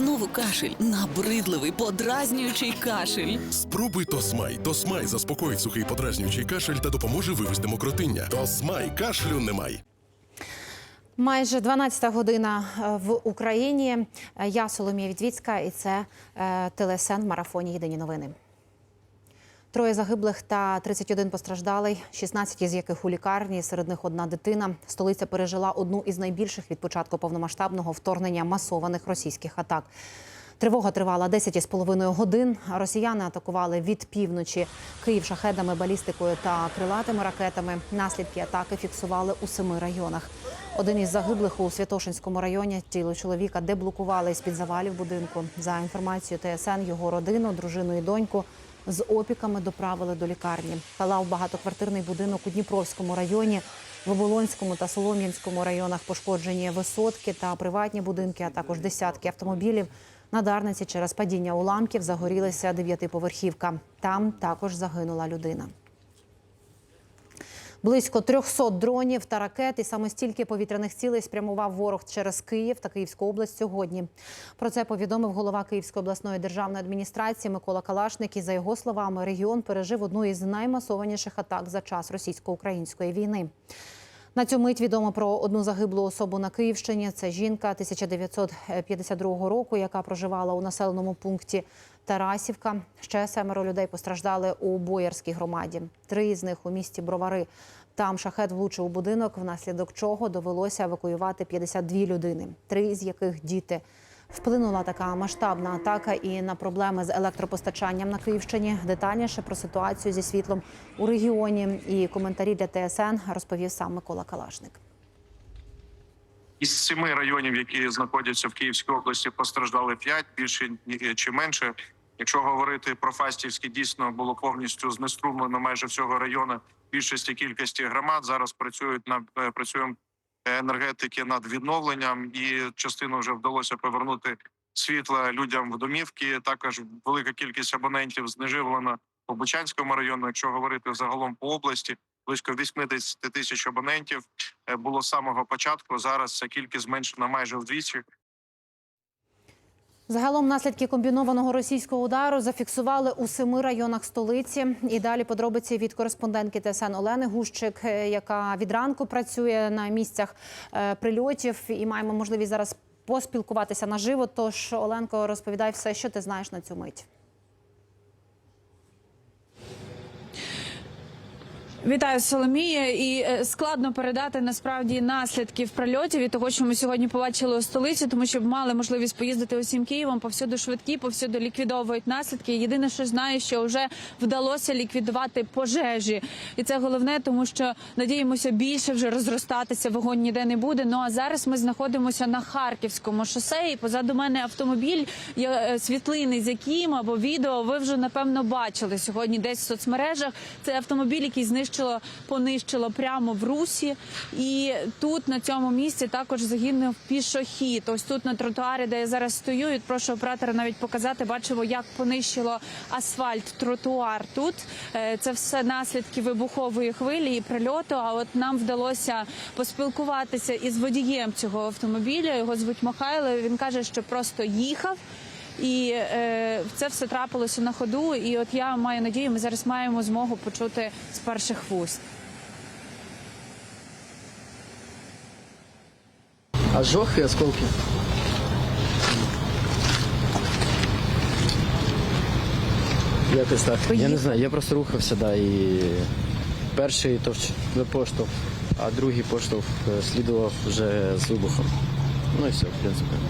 Знову кашель, набридливий, подразнюючий кашель. Спробуй Тосмай. Тосмай заспокоїть сухий подразнюючий кашель та допоможе вивести мокротиння. Тосмай кашлю немає. Майже 12 година е, в Україні. Е, Я Соломія Відвіцька, і це е, телесен в марафоні Єдині новини. Троє загиблих та 31 постраждалий, 16 із яких у лікарні. Серед них одна дитина. Столиця пережила одну із найбільших від початку повномасштабного вторгнення масованих російських атак. Тривога тривала 10 із половиною годин. Росіяни атакували від півночі Київ шахедами, балістикою та крилатими ракетами. Наслідки атаки фіксували у семи районах. Один із загиблих у Святошинському районі тіло чоловіка деблокували з під завалів будинку. За інформацією ТСН, його родину, дружину і доньку з опіками доправили до лікарні. Палав багатоквартирний будинок у Дніпровському районі. В Оболонському та Солом'янському районах пошкоджені висотки та приватні будинки, а також десятки автомобілів. На Дарниці через падіння уламків загорілася дев'ятиповерхівка. Там також загинула людина. Близько 300 дронів та ракет і саме стільки повітряних цілей спрямував ворог через Київ та Київську область сьогодні. Про це повідомив голова Київської обласної державної адміністрації Микола Калашник. І за його словами, регіон пережив одну із наймасованіших атак за час російсько-української війни. На цю мить відомо про одну загиблу особу на Київщині. Це жінка 1952 року, яка проживала у населеному пункті Тарасівка. Ще семеро людей постраждали у Боярській громаді. Три з них у місті Бровари. Там шахет влучив у будинок, внаслідок чого довелося евакуювати 52 людини, три з яких діти. Вплинула така масштабна атака і на проблеми з електропостачанням на Київщині. Детальніше про ситуацію зі світлом у регіоні і коментарі для ТСН розповів сам Микола Калашник. Із семи районів, які знаходяться в Київській області, постраждали п'ять більше ні- чи менше. Якщо говорити про Фастівський, дійсно було повністю знеструмлено майже всього району більшості кількості громад. Зараз працюють на е, працюємо енергетики над відновленням, і частину вже вдалося повернути світла людям в домівки. Також велика кількість абонентів знеживлена по Бучанському району. Якщо говорити загалом по області, близько 80 тисяч абонентів е, було з самого початку. Зараз ця кількість зменшена майже вдвічі. Загалом наслідки комбінованого російського удару зафіксували у семи районах столиці. І далі подробиці від кореспондентки ТСН Олени Гущик, е, яка від ранку працює на місцях е, прильотів. І маємо можливість зараз поспілкуватися наживо. Тож Оленко, розповідай все, що ти знаєш на цю мить. Вітаю Соломія. І е, складно передати насправді наслідків прильотів і того, що ми сьогодні побачили у столиці, тому що мали можливість поїздити усім Києвом. Повсюду швидкі, повсюду ліквідовують наслідки. Єдине, що знаю, що вже вдалося ліквідувати пожежі, і це головне, тому що надіємося більше вже розростатися. Вогонь ніде не буде. Ну а зараз ми знаходимося на Харківському шосе. І позаду мене автомобіль е, світлини, з яким або відео ви вже напевно бачили сьогодні десь в соцмережах. Це автомобіль, який знищило, понищило прямо в русі. І тут на цьому місці також загинув пішохід. Ось тут на тротуарі, де я зараз стою, і прошу оператора навіть показати. Бачимо, як понищило асфальт, тротуар. Тут Е, це все наслідки вибухової хвилі і прильоту. А от нам вдалося поспілкуватися із водієм цього автомобіля. Його звуть Михайло. Він каже, що просто їхав. І е, це все трапилося на ходу. І от я маю надію, ми зараз маємо змогу почути з перших вуст. Ожог и осколки. Якось так. Я не знаю, я просто рухався, да, і перший товч поштовх, а другий поштовх е, слідував вже з вибухом. Ну і все, в принципі.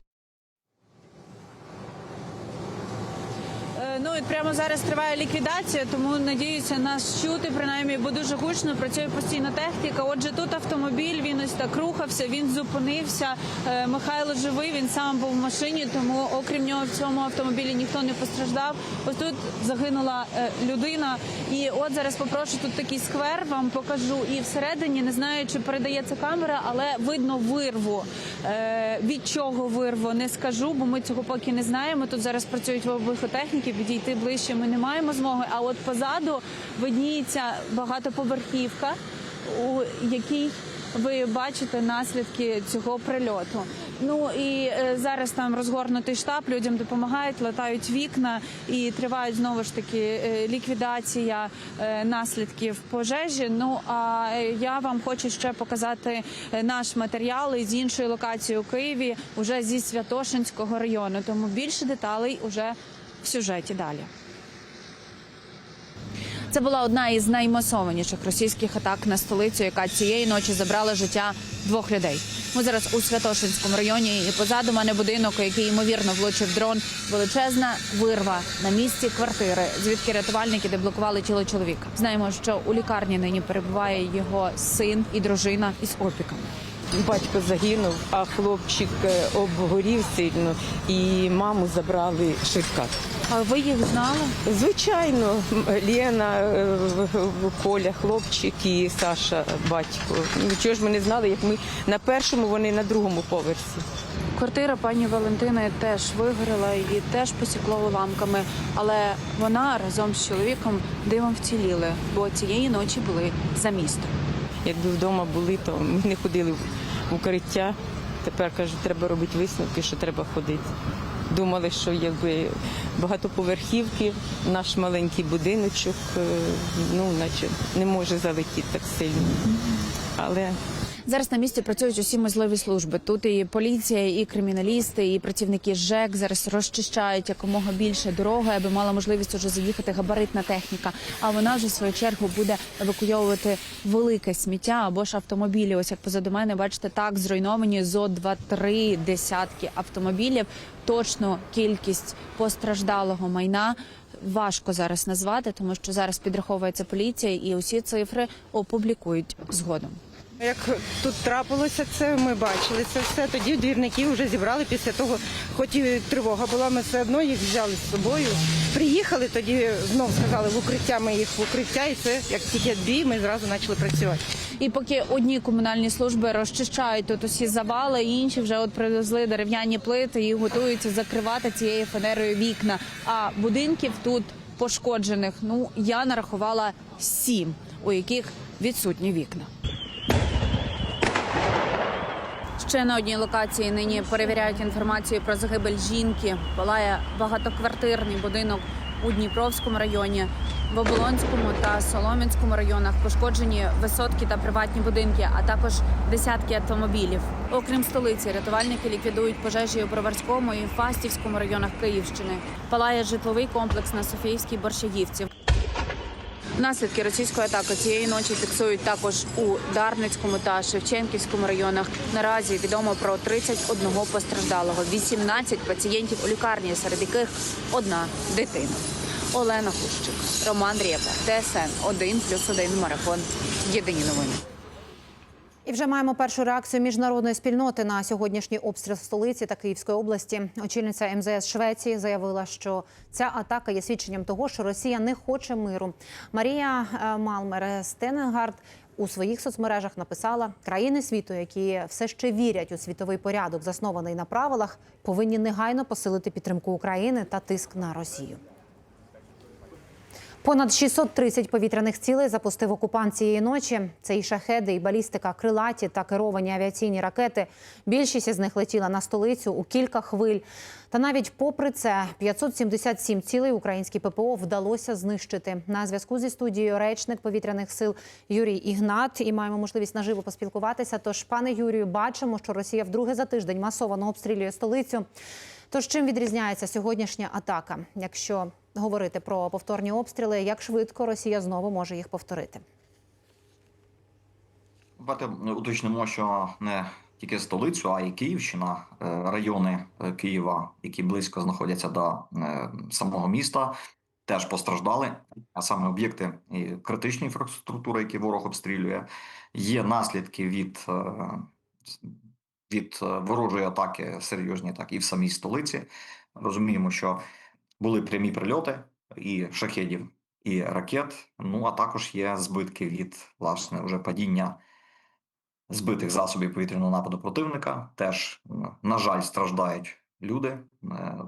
Прямо зараз триває ліквідація, тому надіюся нас чути принаймні, бо дуже гучно працює постійна техніка. Отже, тут автомобіль він ось так рухався, він зупинився. Е, Михайло живий, він сам був в машині, тому окрім нього в цьому автомобілі ніхто не постраждав. Ось тут загинула е, людина. І от зараз попрошу тут такий сквер, вам покажу. І всередині не знаю, чи передається камера, але видно вирву. Е, Від чого вирву не скажу, бо ми цього поки не знаємо. Тут зараз працюють вибухотехніки, підійти ближче ми не маємо змоги. А от позаду видніється багатоповерхівка, у якій ви бачите наслідки цього прильоту. Ну і е, зараз там розгорнутий штаб, людям допомагають, латають вікна і тривають знову ж таки е, ліквідація е, наслідків пожежі. Ну а я вам хочу ще показати наш матеріал із іншої локації у Києві, уже зі Святошинського району. Тому більше деталей уже в сюжеті далі. Це була одна із наймасованіших російських атак на столицю, яка цієї ночі забрала життя двох людей. Ми зараз у Святошинському районі, і позаду мене будинок, який ймовірно влучив дрон. Величезна вирва на місці квартири, звідки рятувальники деблокували тіло чоловіка. Знаємо, що у лікарні нині перебуває його син і дружина із опіками. Батько загинув, а хлопчик е, обгорів сильно, і маму забрали швидка. А ви їх знали? Звичайно, Лена, е, Коля, хлопчик і Саша, батько. Ну, Чого ж ми не знали, як ми на першому, вони на другому поверсі. Квартира пані Валентини теж вигоріла і теж посікло уламками, але вона разом з чоловіком дивом вціліли, бо цієї ночі були за містом. Якби вдома були, то ми не ходили в укриття. Тепер кажуть, треба робити висновки, що треба ходити. Думали, що якби багатоповерхівки, наш маленький будиночок, е, ну наче не може залетіти так сильно. Але Зараз на місці працюють усі можливі служби. Тут і поліція, і криміналісти, і працівники ЖЕК зараз розчищають якомога більше дороги, аби мала можливість уже заїхати габаритна техніка. А вона вже в свою чергу буде евакуйовувати велике сміття або ж автомобілі. Ось як позаду мене, бачите, так зруйновані зо два-три десятки автомобілів. Точну кількість постраждалого майна. Важко зараз назвати, тому що зараз підраховується поліція, і усі цифри опублікують згодом. Як тут трапилося це, ми бачили це все. Тоді двірників вже зібрали після того, хоч і тривога була, ми все одно їх взяли з собою. Приїхали, тоді знов сказали в укриття, ми їх в укриття, і це як тільки бій, ми зразу почали працювати. І поки одні комунальні служби розчищають тут усі завали, інші вже от привезли дерев'яні плити і готуються закривати цією фанерою вікна. А будинків тут пошкоджених, ну я нарахувала сім, у яких відсутні вікна. Ще на одній локації нині перевіряють інформацію про загибель жінки. Палає багатоквартирний будинок у Дніпровському районі, в Оболонському та Солом'янському районах пошкоджені висотки та приватні будинки, а також десятки автомобілів. Окрім столиці, рятувальники ліквідують пожежі у Броварському і Фастівському районах Київщини. Палає житловий комплекс на Софіївській Борщагівці. Наслідки російської атаки цієї ночі фіксують також у Дарницькому та Шевченківському районах. Наразі відомо про 31 постраждалого, 18 пацієнтів у лікарні, серед яких одна дитина. Олена Кущик, Роман Рєпа, ТСН 1+,1 марафон. Єдині новини. І вже маємо першу реакцію міжнародної спільноти на сьогоднішній обстріл столиці та Київської області. Очільниця МЗС Швеції заявила, що ця атака є свідченням того, що Росія не хоче миру. Марія е, Малмер Стененгард у своїх соцмережах написала: країни світу, які все ще вірять у світовий порядок, заснований на правилах, повинні негайно посилити підтримку України та тиск на Росію. Понад 630 повітряних цілей запустив окупант цієї ночі. Це і шахеди, і балістика, крилаті та керовані авіаційні ракети. Більшість із них летіла на столицю у кілька хвиль. Та навіть попри це 577 цілей українські ППО вдалося знищити. На зв'язку зі студією речник повітряних сил Юрій Ігнат. І маємо можливість наживо поспілкуватися. Тож, пане Юрію, бачимо, що Росія вдруге за тиждень масово обстрілює столицю. Тож чим відрізняється сьогоднішня атака? Якщо говорити про повторні обстріли, як швидко Росія знову може їх повторити? Давайте уточнимо, що не тільки столицю, а й Київщина, е, райони е, Києва, які близько знаходяться до е, самого міста, теж постраждали. А саме об'єкти і критичної інфраструктури, які ворог обстрілює, є наслідки від, від ворожої атаки, серйозні атаки і в самій столиці. Розуміємо, що були прямі прильоти і шахедів, і ракет. Ну а також є збитки від власне вже падіння збитих засобів повітряного нападу противника. Теж, на жаль, страждають люди. Е,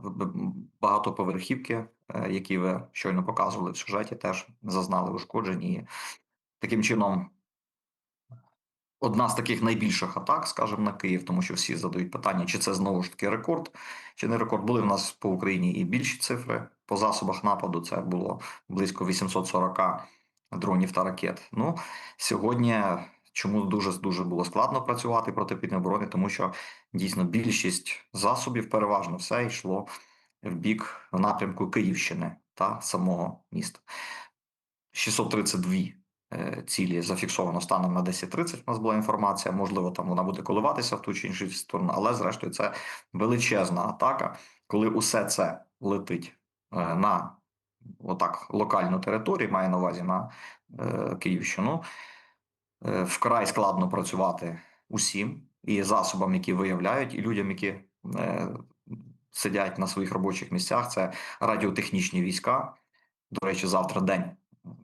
Багатоповерхівки, е, які ви щойно показували в сюжеті, теж зазнали ушкоджень. І таким чином одна з таких найбільших атак, скажімо, на Київ, тому що всі задають питання, чи це знову ж таки рекорд, чи не рекорд. Були в нас по Україні і більші цифри по засобах нападу. Це було близько 840 дронів та ракет. Ну сьогодні чому дуже дуже було складно працювати протиповітряної оборони, тому що дійсно більшість засобів, переважно все йшло в бік в напрямку Київщини та самого міста. 632 е, цілі зафіксовано станом на 10.30, У нас була інформація. Можливо, там вона буде коливатися в ту чи іншу сторону, але зрештою це величезна атака, коли усе це летить е, на отак локальну територію, має на увазі на е, Київщину. Е, Вкрай складно працювати усім і засобам, які виявляють, і людям, які е, сидять на своїх робочих місцях. Це радіотехнічні війська. До речі, завтра день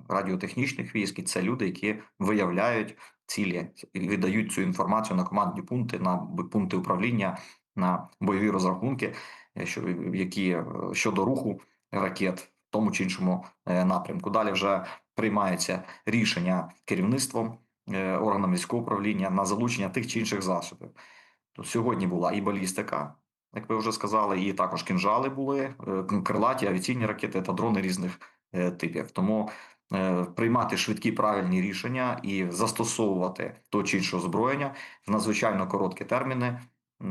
радіотехнічних військ. І це люди, які виявляють цілі і віддають цю інформацію на командні пункти, на пункти управління, на бойові розрахунки, е, що які е, щодо руху ракет в тому чи іншому е, напрямку. Далі вже приймаються рішення керівництвом органам військового управління на залучення тих чи інших засобів. То сьогодні була і балістика, як ви вже сказали, і також кінжали були, крилаті авіаційні ракети та дрони різних типів. Тому е, приймати швидкі правильні рішення і застосовувати то чи інше озброєння в надзвичайно короткі терміни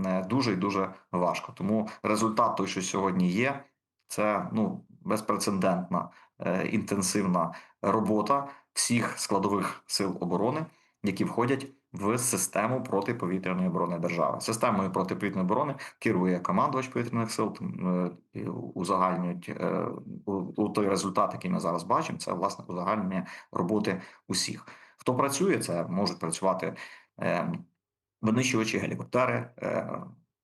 е, дуже і дуже важко. Тому результат той, що сьогодні є, це ну безпрецедентна е, інтенсивна робота всіх складових сил оборони, які входять в систему протиповітряної оборони держави. Системою протиповітряної оборони керує командувач повітряних сил. е, Узагальнюють е, у, той результат, який ми зараз бачимо. Це власне узагальнення роботи усіх. Хто працює, це можуть працювати е, винищувачі, гелікоптери,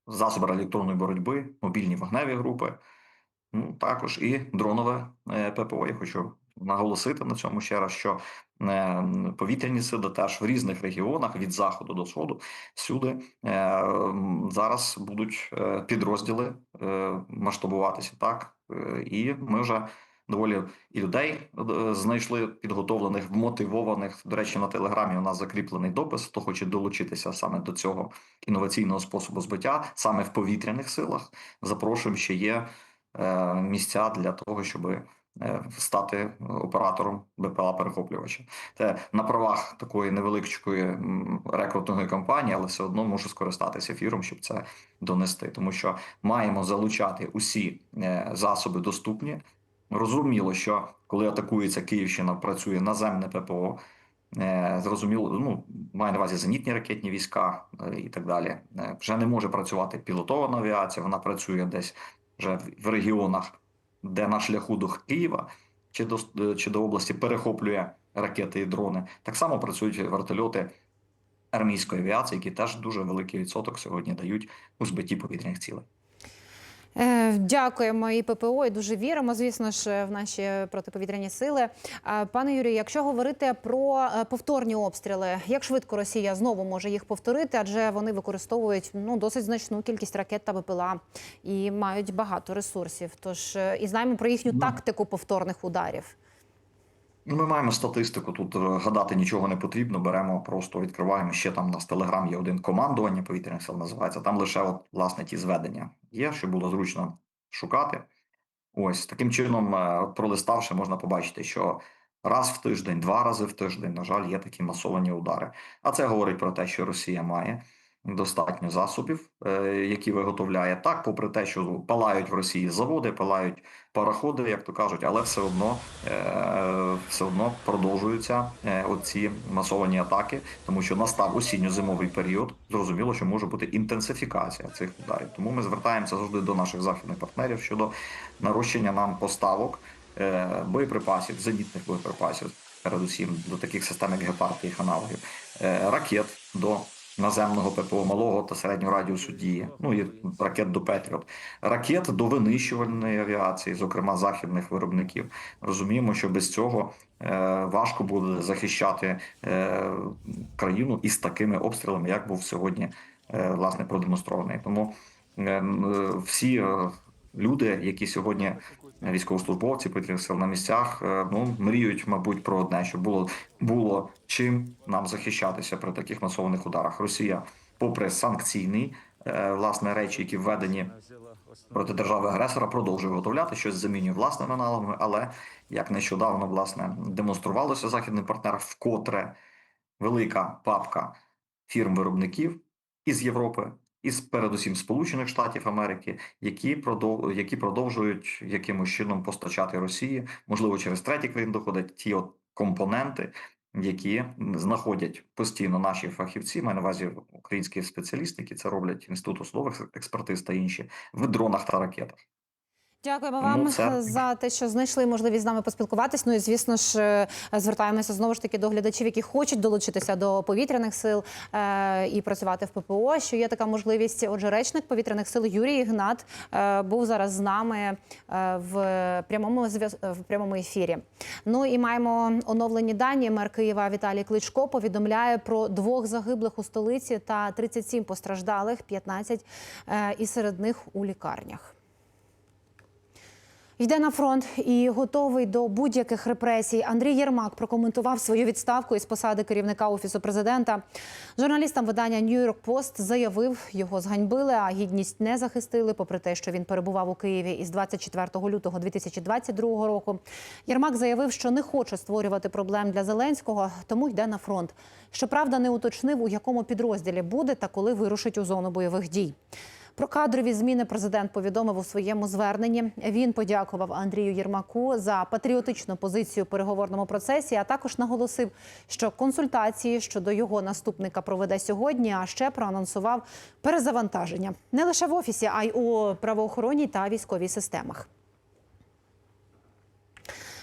засоби електронної боротьби, мобільні вогневі групи. Ну, також і дронове ППО. Я хочу наголосити на цьому ще раз, що е, повітряні сили теж в різних регіонах від заходу до сходу всюди е, зараз будуть е, підрозділи масштабуватися так, і ми вже. Доволі і людей знайшли підготовлених, вмотивованих. До речі, на телеграмі у нас закріплений допис. Хто хоче долучитися саме до цього інноваційного способу збиття, саме в повітряних силах. Запрошуємо, ще є місця для того, щоб е, стати оператором БПЛА перехоплювача. Це на правах такої невеличкої рекрутної кампанії, але все одно можу скористатися ефіром, щоб це донести, тому що маємо залучати усі е, засоби доступні. Розуміло, що коли атакується Київщина, працює наземне ППО. Е, Зрозуміло, ну маю на увазі зенітні ракетні війська е, і так далі. Е, Вже не може працювати пілотована авіація. Вона працює десь вже в регіонах, де на шляху до Києва чи до чи до області перехоплює ракети і дрони. Так само працюють вертольоти армійської авіації, які теж дуже великий відсоток сьогодні дають у збитті повітряних цілей. Е, Дякуємо і ППО, і дуже віримо, звісно ж, в наші протиповітряні сили. Пане Юрію, якщо говорити про е, повторні обстріли, як швидко Росія знову може їх повторити, адже вони використовують ну досить значну кількість ракет та БПЛА і мають багато ресурсів. Тож е, і знаємо про їхню Ну. тактику повторних ударів. Ну, Ми маємо статистику. Тут е, гадати нічого не потрібно. Беремо, просто відкриваємо. Ще там у нас телеграм є один командування повітряних сил називається. Там лише от, власне ті зведення є, щоб було зручно шукати. Ось таким чином, е, пролиставши, можна побачити, що раз в тиждень, два рази в тиждень, на жаль, є такі масовані удари. А це говорить про те, що Росія має достатньо засобів, е, які виготовляє так, попри те, що палають в Росії заводи, палають пароходи, як то кажуть, але все одно е, все одно продовжуються е, оці масовані атаки, тому що настав осінньо-зимовий період. Зрозуміло, що може бути інтенсифікація цих ударів. Тому ми звертаємося завжди до наших західних партнерів щодо нарощення нам поставок боєприпасів, зенітних боєприпасів, передусім до таких систем, як гепард і їх аналогів, ракет до наземного ППО малого та середнього радіусу дії, ну і ракет до Петріот, ракет до винищувальної авіації, зокрема західних виробників. Розуміємо, що без цього е, важко буде захищати е, країну із такими обстрілами, як був сьогодні е, власне продемонстрований. Тому всі люди, які сьогодні військовослужбовці повітряних сил на місцях е, ну мріють, мабуть, про одне, щоб було було чим нам захищатися при таких масованих ударах. Росія, попри санкційні е, власне речі, які введені проти держави агресора, продовжує виготовляти щось замінює власними аналогами, але як нещодавно власне демонструвалося західним партнерам, вкотре велика папка фірм-виробників із Європи, із передусім Сполучених Штатів Америки, які продов... які продовжують якимось чином постачати Росії, можливо, через треті країни доходять ті от компоненти, які знаходять постійно наші фахівці, маю на увазі українські спеціалісти, які це роблять інституту судових експертиз та інші в дронах та ракетах. Дякуємо Ну, вам це- за те, що знайшли можливість з нами поспілкуватись. Ну і звісно ж е, звертаємося знову ж таки до глядачів, які хочуть долучитися до повітряних сил е, і працювати в ППО. Що є така можливість? Отже, речник повітряних сил Юрій Ігнат е, був зараз з нами е, в прямому в прямому ефірі. Ну і маємо оновлені дані. Мер Києва Віталій Кличко повідомляє про двох загиблих у столиці та 37 постраждалих, 15 е, і серед них у лікарнях. Йде на фронт і готовий до будь-яких репресій. Андрій Єрмак прокоментував свою відставку із посади керівника офісу президента. Журналістам видання York Post заявив, його зганьбили, а гідність не захистили. Попри те, що він перебував у Києві із 24 лютого 2022 року. Єрмак заявив, що не хоче створювати проблем для Зеленського, тому йде на фронт. Щоправда, не уточнив, у якому підрозділі буде та коли вирушить у зону бойових дій. Про кадрові зміни президент повідомив у своєму зверненні. Він подякував Андрію Єрмаку за патріотичну позицію у переговорному процесі, а також наголосив, що консультації щодо його наступника проведе сьогодні. А ще проанонсував перезавантаження не лише в офісі, а й у правоохоронній та військовій системах.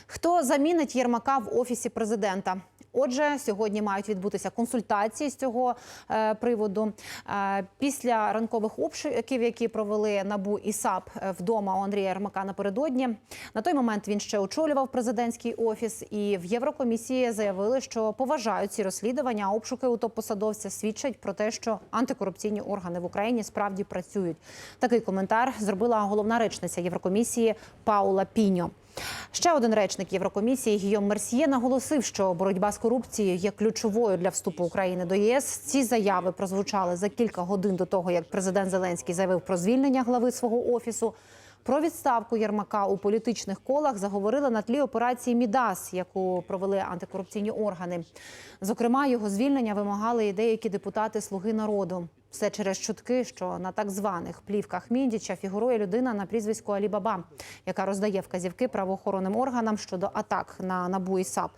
Хто замінить Єрмака в офісі президента? Отже, сьогодні мають відбутися консультації з цього е, приводу. Е, після ранкових обшуків, які провели набу і САП е, вдома у Андрія Єрмака напередодні. На той момент він ще очолював президентський офіс, і в Єврокомісії заявили, що поважають ці розслідування. Обшуки у топ-посадовця свідчать про те, що антикорупційні органи в Україні справді працюють. Такий коментар зробила головна речниця Єврокомісії Паула Піньо. Ще один речник Єврокомісії Гійом Мерсьє наголосив, що боротьба з корупцією є ключовою для вступу України до ЄС. Ці заяви прозвучали за кілька годин до того, як президент Зеленський заявив про звільнення глави свого офісу. Про відставку Єрмака у політичних колах заговорили на тлі операції Мідас, яку провели антикорупційні органи. Зокрема, його звільнення вимагали і деякі депутати Слуги народу. Все через чутки, що на так званих плівках Міндіча фігурує людина на прізвиську Алібаба, яка роздає вказівки правоохоронним органам щодо атак на НАБУ і САП.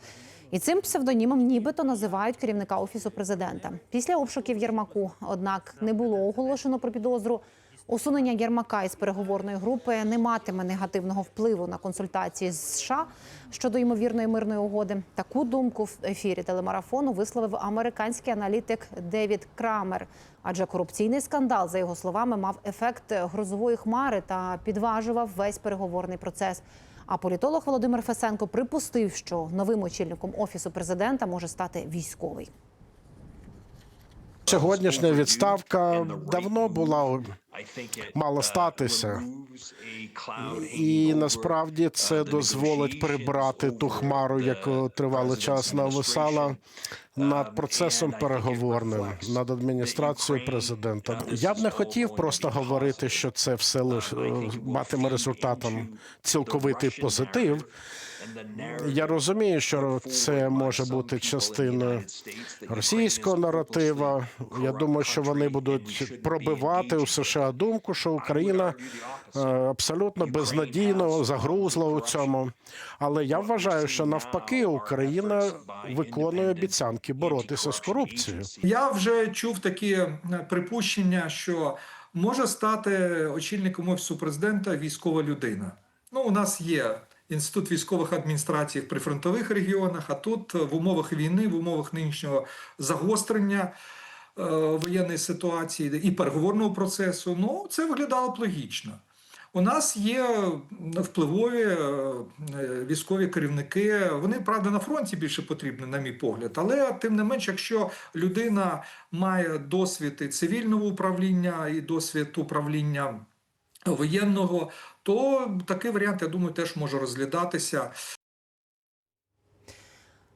І цим псевдонімом нібито називають керівника офісу президента. Після обшуків Єрмаку, однак, не було оголошено про підозру. Усунення Єрмака із переговорної групи не матиме негативного впливу на консультації з США щодо ймовірної мирної угоди. Таку думку в ефірі телемарафону висловив американський аналітик Девід Крамер. Адже корупційний скандал, за його словами, мав ефект грозової хмари та підважував весь переговорний процес. А політолог Володимир Фесенко припустив, що новим очільником офісу президента може стати військовий. Сьогоднішня відставка давно була мала статися, і насправді це дозволить прибрати ту хмару, яку тривалий час нависала над процесом переговорним над адміністрацією президента. Я б не хотів просто говорити, що це все лише матиме результатом цілковитий позитив. Я розумію, що це може бути частиною російського наратива. Я думаю, що вони будуть пробивати у США думку, що Україна е, абсолютно безнадійно загрузла у цьому. Але я вважаю, що навпаки Україна виконує обіцянки боротися з корупцією. Я вже чув такі е, припущення, що може стати очільником офісу президента військова людина. Ну, у нас є інститут військових адміністрацій в прифронтових регіонах, а тут в умовах війни, в умовах нинішнього загострення е, воєнної ситуації і переговорного процесу, ну це виглядало б логічно. У нас є впливові е, е, військові керівники. Вони правда на фронті більше потрібні, на мій погляд. Але тим не менш, якщо людина має досвід і цивільного управління, і досвід управління воєнного, то такий варіант, я думаю, теж може розглядатися.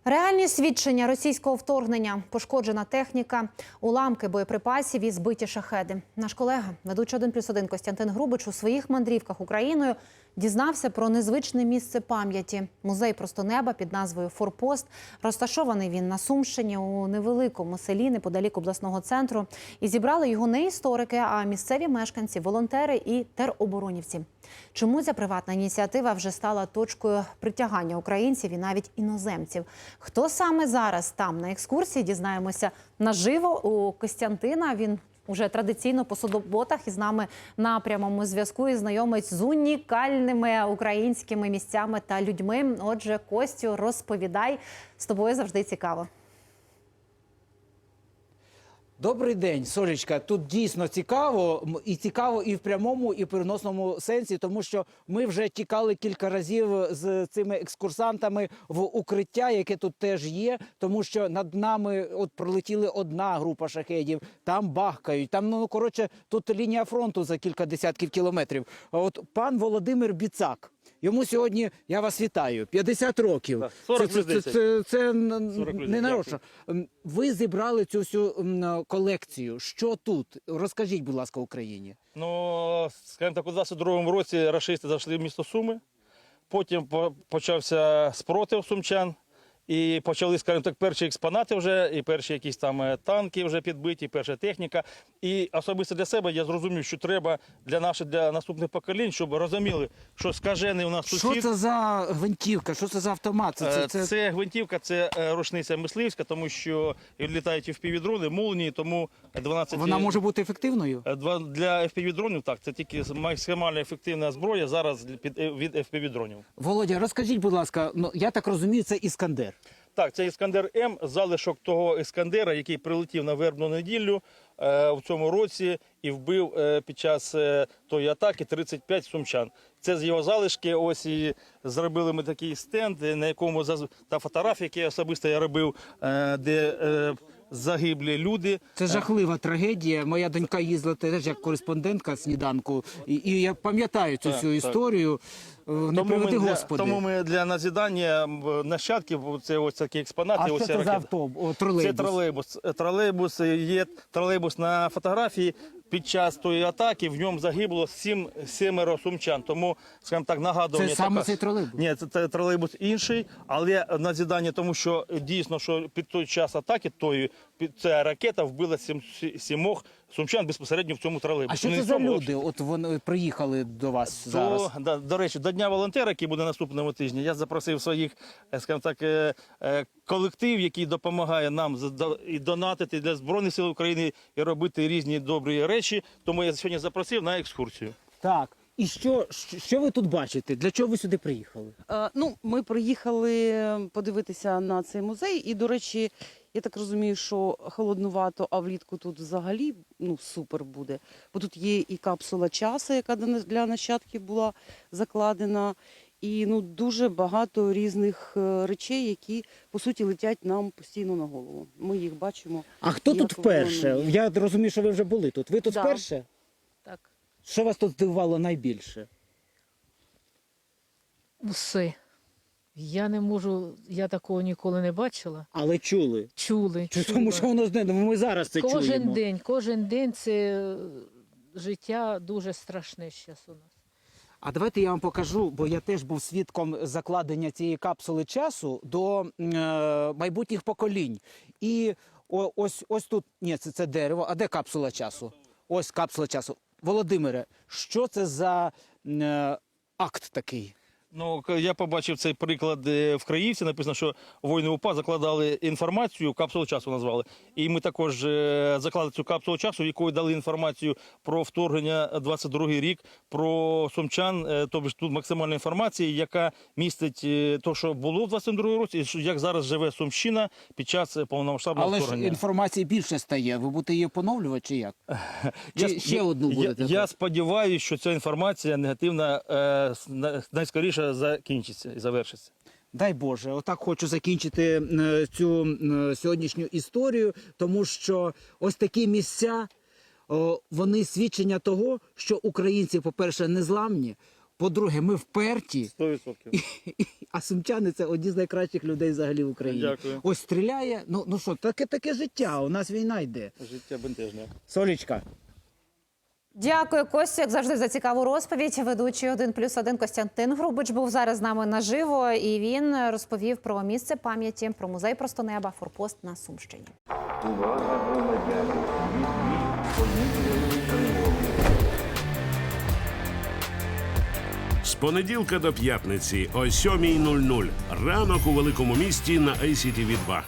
Реальні свідчення російського вторгнення, пошкоджена техніка, уламки боєприпасів і збиті шахеди. Наш колега, ведучий 1 плюс 1 Костянтин Грубич у своїх мандрівках Україною дізнався про незвичне місце пам'яті. Музей просто неба під назвою Форпост. Розташований він на Сумщині у невеликому селі неподалік обласного центру. І зібрали його не історики, а місцеві мешканці, волонтери і тероборонівці. Чому ця приватна ініціатива вже стала точкою притягання українців і навіть іноземців? Хто саме зараз там на екскурсії дізнаємося наживо у Костянтина? Він уже традиційно по суботах із нами на прямому зв'язку і знайомить з унікальними українськими місцями та людьми. Отже, Костю, розповідай з тобою завжди цікаво. Добрий день, Солічка. Тут дійсно цікаво і цікаво і в прямому, і в переносному сенсі, тому що ми вже тікали кілька разів з цими екскурсантами в укриття, яке тут теж є. Тому що над нами от пролетіли одна група шахедів, там бахкають. Там ну коротше, тут лінія фронту за кілька десятків кілометрів. От пан Володимир Біцак. Йому сьогодні я вас вітаю. 50 років. Так, 40 це, це, це, це, це 40 не 10, нарочно. Ви зібрали цю всю колекцію. Що тут? Розкажіть, будь ласка, Україні. Ну, скажімо так, у 22-му році рашисти зайшли в місто Суми. Потім по- почався спротив сумчан. І почали, скажімо так, перші експонати вже, і перші якісь там е, танки вже підбиті, перша техніка. І особисто для себе я зрозумів, що треба для наших для наступних поколінь, щоб розуміли, що скажений у нас Що це за гвинтівка? Що це за автомат? Це, Е, це, це... Це гвинтівка, це е, рушниця мисливська, тому що літають FPV-дрони, молнії, тому 12... Вона може бути ефективною? Для FPV-дронів, так, це тільки максимально ефективна зброя зараз від FPV-дронів. Володя, розкажіть, будь ласка, ну я так розумію, це іскандер. Так, це Іскандер М, залишок того Іскандера, який прилетів на вербну неділю е, в цьому році і вбив е, під час е, тої атаки 35 сумчан. Це з його залишки. Ось і зробили ми такий стенд, на якому та фотографія, які особисто я робив, е, де е, загиблі люди. Це жахлива трагедія. Моя донька їздила теж як кореспондентка сніданку, і, і я пам'ятаю цю всю історію. Е, Не приведи для, господи. тому ми для назідання нащадків, це ось такі експонати. А ось ця це за автобус? Тролейбус. Це тролейбус. Е, Тролейбус е, є тролейбус на фотографії. Під час тої атаки в ньому загибло сім семеро сумчан. Тому, скажімо так, нагадування. Це саме така- цей тролейбус? Ні, це, це тролейбус інший, але назідання, тому що дійсно, що під той час атаки тої під ця ракета вбила сім, сі- сімох сумчан безпосередньо в цьому тролейбусі. А що це за люди? От вони приїхали до вас зараз. то, да, до речі, до Дня волонтера, який буде наступного тижня, я запросив своїх, е, скажімо так, е, е, колектив, який допомагає нам і донатити для Збройних сил України і робити різні добрі речі. Тому я сьогодні запросив на екскурсію. Так. І що, що, що ви тут бачите? Для чого ви сюди приїхали? Е, Ну, ми приїхали подивитися на цей музей, і, до речі, я так розумію, що холоднувато, а влітку тут взагалі ну, супер буде. Бо тут є і капсула часу, яка для- нащадків була закладена, і ну, дуже багато різних е, речей, які по суті летять нам постійно на голову. Ми їх бачимо. А хто тут вперше? Я розумію, що ви вже були тут. Ви тут Да. вперше? Так. Що вас тут здивувало найбільше? Усе. Я не можу, я такого ніколи не бачила. Але чули. Чули. Чи чула. тому, що воно знає, ми зараз це кожен чуємо. день, кожен день це е, життя дуже страшне зараз у нас. А давайте я вам покажу, бо я теж був свідком закладення цієї капсули часу до е, майбутніх поколінь. І о, ось, ось тут, ні, це, це дерево. А де капсула часу? Ось капсула часу. Володимире, що це за е, акт такий? Ну, я побачив цей приклад е, в Краївці. Написано, що воїни УПА закладали інформацію, капсулу часу назвали. І ми також е, закладали цю капсулу часу, в якої дали інформацію про вторгнення 22-й рік, про сумчан. Е, Тобто тут максимальна інформація, яка містить е, то, що було в 22-й році, і як зараз живе Сумщина під час повномасштабного Але ж вторгнення. інформації більше стає. Ви будете її поновлювати чи як? Чи ще одну я, будете? я сподіваюся, що ця інформація негативна е, найскоріше закінчиться і завершиться. Дай Боже, отак хочу закінчити е, цю е, сьогоднішню історію, тому що ось такі місця вони свідчення того, що українці, по-перше, незламні. По-друге, ми вперті, 100%. а сумчани це одні з найкращих людей взагалі в Україні. Дякую. Ось стріляє. Ну ну що, таке таке життя. У нас війна йде. Життя бентежне. Солічка. Дякую, Костю, як завжди, за цікаву розповідь. Ведучий 1 плюс 1 Костянтин Грубич був зараз з нами наживо, і він розповів про місце пам'яті, про музей просто неба, форпост на Сумщині. З понеділка до п'ятниці о 7.00. Ранок у великому місті на ICTV 2